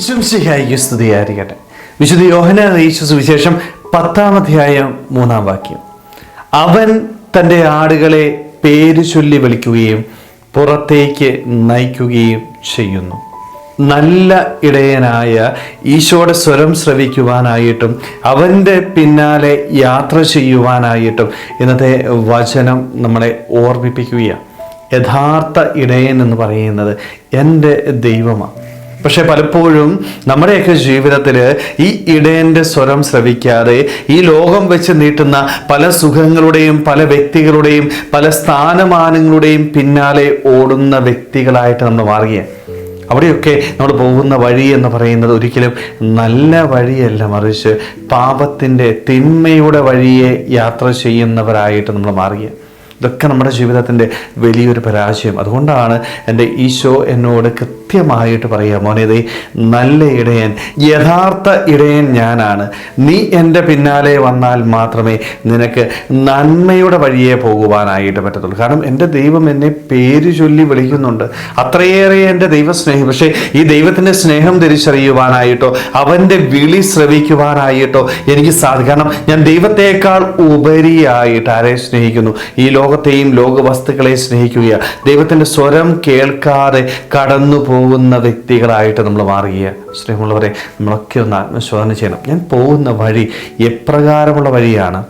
വിശംസിഹായിക്ക് സ്തുതിയായിരിക്കട്ടെ വിശുദ്ധ യോഹന അറിയിച്ച സുവിശേഷം പത്താമധ്യായം മൂന്നാം വാക്യം. അവൻ തന്റെ ആടുകളെ പേര് ചൊല്ലി വിളിക്കുകയും പുറത്തേക്ക് നയിക്കുകയും ചെയ്യുന്നു. നല്ല ഇടയനായ ഈശോയുടെ സ്വരം ശ്രവിക്കുവാനായിട്ടും അവന്റെ പിന്നാലെ യാത്ര ചെയ്യുവാനായിട്ടും ഇന്നത്തെ വചനം നമ്മളെ ഓർമ്മിപ്പിക്കുകയാണ്. യഥാർത്ഥ ഇടയൻ എന്ന് പറയുന്നത് എന്റെ ദൈവമാണ്. പക്ഷെ പലപ്പോഴും നമ്മുടെയൊക്കെ ജീവിതത്തിൽ ഈ ഇടയന്റെ സ്വരം ശ്രവിക്കാതെ ഈ ലോകം വെച്ച് നീട്ടുന്ന പല സുഖങ്ങളുടെയും പല വ്യക്തികളുടെയും പല സ്ഥാനമാനങ്ങളുടെയും പിന്നാലെ ഓടുന്ന വ്യക്തികളായിട്ട് നമ്മൾ മാറുകയാണ്. അവിടെയൊക്കെ നമ്മൾ പോകുന്ന വഴി എന്ന് പറയുന്നത് ഒരിക്കലും നല്ല വഴിയല്ല മറിച്ച് പാപത്തിന്റെ തിന്മയുടെ വഴിയെ യാത്ര ചെയ്യുന്നവരായിട്ട് നമ്മൾ മാറുകയാണ്. ഇതൊക്കെ നമ്മുടെ ജീവിതത്തിന്റെ വലിയൊരു പരാജയം. അതുകൊണ്ടാണ് എന്റെ ഈശോ എന്നോട് കൃത്യമായിട്ട് പറയുക മോനെ ദേ നല്ല ഇടയൻ യഥാർത്ഥ ഇടയൻ ഞാനാണ്. നീ എന്റെ പിന്നാലെ വന്നാൽ മാത്രമേ നിനക്ക് നന്മയുടെ വഴിയെ പോകുവാനായിട്ട് പറ്റത്തുള്ളൂ. കാരണം എന്റെ ദൈവം എന്നെ പേര് ചൊല്ലി വിളിക്കുന്നുണ്ട്. അത്രയേറെ എന്റെ ദൈവസ്നേഹം. പക്ഷേ ഈ ദൈവത്തിന്റെ സ്നേഹം തിരിച്ചറിയുവാനായിട്ടോ അവന്റെ വിളി ശ്രവിക്കുവാനായിട്ടോ എനിക്ക് സാധിക്കും. കാരണം ഞാൻ ദൈവത്തെക്കാൾ ഉപരിയായിട്ട് ആരെ സ്നേഹിക്കുന്നു? ഈ ലോകത്തെയും ലോകവസ്തുക്കളെ സ്നേഹിക്കുകയാണ് ദൈവത്തിന്റെ സ്വരം കേൾക്കാതെ കടന്നു പോകുന്ന വ്യക്തികളായിട്ട് നമ്മൾ മാറുക സ്നേഹമുള്ളവരെ നമ്മളൊക്കെ ഒന്ന് ആത്മശോധന ചെയ്യണം. ഞാൻ പോകുന്ന വഴി എപ്രകാരമുള്ള വഴിയാണ്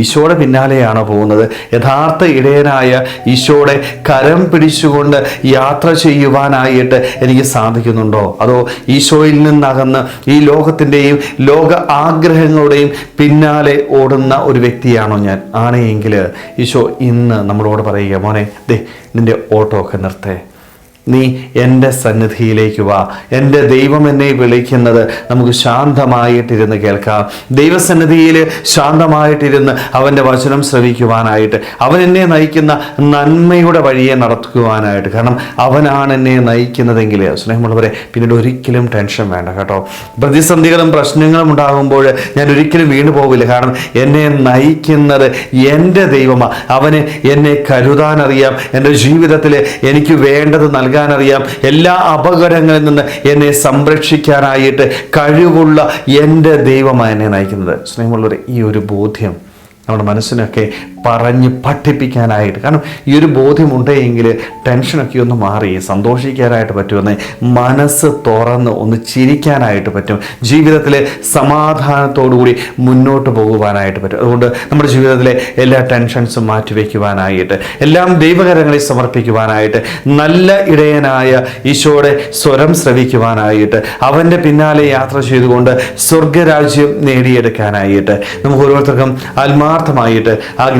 ഈശോയുടെ പിന്നാലെയാണ് പോകുന്നത്. യഥാർത്ഥ ഇടയനായ ഈശോയുടെ കരം പിടിച്ചുകൊണ്ട് യാത്ര ചെയ്യുവാനായിട്ട് എനിക്ക് സാധിക്കുന്നുണ്ടോ? അതോ ഈശോയിൽ നിന്നകന്ന് ഈ ലോകത്തിന്റെയും ലോക ആഗ്രഹങ്ങളുടെയും പിന്നാലെ ഓടുന്ന ഒരു വ്യക്തിയാണോ ഞാൻ? ആണെങ്കിൽ ഈശോ ഇന്ന് നമ്മളോട് പറയുക മോനെ ദേ നിന്റെ ഓട്ടോ ഒക്കെ നിർത്തേ. നീ എന്റെ സന്നിധിയിലേക്ക് വാ. എന്റെ ദൈവം എന്നെ വിളിക്കുന്നത് നമുക്ക് ശാന്തമായിട്ടിരുന്ന് കേൾക്കാം. ദൈവസന്നിധിയിൽ ശാന്തമായിട്ടിരുന്ന് അവന്റെ വചനം ശ്രവിക്കുവാനായിട്ട് അവൻ എന്നെ നയിക്കുന്ന നന്മയുടെ വഴിയെ നടത്തുവാനായിട്ട്. കാരണം അവനാണ് എന്നെ നയിക്കുന്നതെങ്കിൽ സ്നേഹമുള്ളവരെ പിന്നീട് ഒരിക്കലും ടെൻഷൻ വേണ്ട കേട്ടോ. പ്രതിസന്ധികളും പ്രശ്നങ്ങളും ഉണ്ടാകുമ്പോൾ ഞാൻ ഒരിക്കലും വീണു പോകില്ല കാരണം എന്നെ നയിക്കുന്നത് എന്റെ ദൈവമാണ് അവന് എന്നെ കരുതാനറിയാം. എന്റെ ജീവിതത്തിൽ എനിക്ക് വേണ്ടത് നൽകാനറിയാം എല്ലാ അപകടങ്ങളിൽ നിന്ന് എന്നെ സംരക്ഷിക്കാനായിട്ട് കഴിവുള്ള എന്റെ ദൈവമാണ് എന്നെ നയിക്കുന്നത്. സ്നേഹമുള്ളവർ ഈ ഒരു ബോധ്യം നമ്മുടെ മനസ്സിനൊക്കെ പറഞ്ഞ് പഠിപ്പിക്കാനായിട്ട്. കാരണം ഈ ഒരു ബോധ്യമുണ്ടെങ്കിൽ ടെൻഷനൊക്കെ ഒന്ന് മാറി സന്തോഷിക്കാനായിട്ട് പറ്റുമെന്ന് മനസ്സ് തുറന്ന് ഒന്ന് ചിരിക്കാനായിട്ട് പറ്റും. ജീവിതത്തിൽ സമാധാനത്തോടുകൂടി മുന്നോട്ട് പോകുവാനായിട്ട് പറ്റും. അതുകൊണ്ട് നമ്മുടെ ജീവിതത്തിലെ എല്ലാ ടെൻഷൻസും മാറ്റിവെക്കുവാനായിട്ട് എല്ലാം ദൈവകരങ്ങളിൽ സമർപ്പിക്കുവാനായിട്ട് നല്ല ഇടയനായ ഈശോയുടെ സ്വരം ശ്രവിക്കുവാനായിട്ട് അവന്റെ പിന്നാലെ യാത്ര ചെയ്തുകൊണ്ട് സ്വർഗരാജ്യം നേടിയെടുക്കാനായിട്ട് നമുക്ക് ഓരോരുത്തർക്കും ആത്മാർത്ഥമായിട്ട്